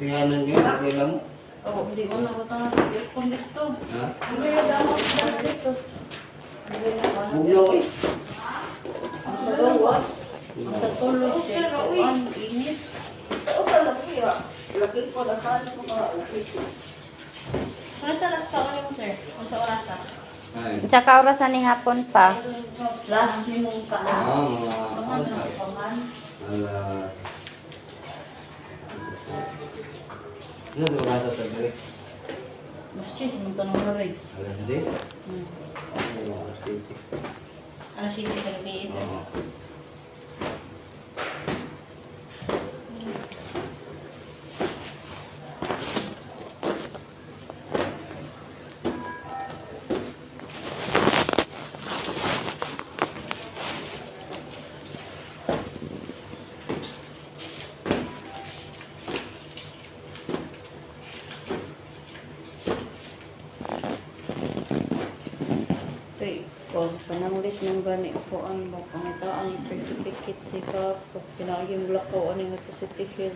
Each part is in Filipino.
kayanan kayo, okay lang. Oh, hindi mo na butang ang aircon dito. Ha? Hindi na damo sa dito. Hindi na na Bugnaw eh. Ang sa gawas. Ang sa sulod. Ang init. Nasa last ka ulit mo, sir? Kung sa oras ka? Ay. Tsaka oras na ni hapon pa. Last ni mong ka. Ah, mga Paman, paman. alas. Ano sa oras sa tabi? Mas cheese, mong tanong na rin. Alas 10? Hmm. Alas 20. Ano siya yung kagabi ito? Oo. Okay, kung panangulit ng gani ko ang pangitaan yung certificate si Kap, kung pinaging mula ko ano yung sa City Hill,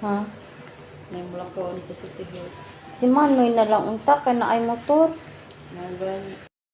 Ha? na yung mula ko ano sa City Hill. Si Manoy na lang unta kay na ay motor. Mga gani.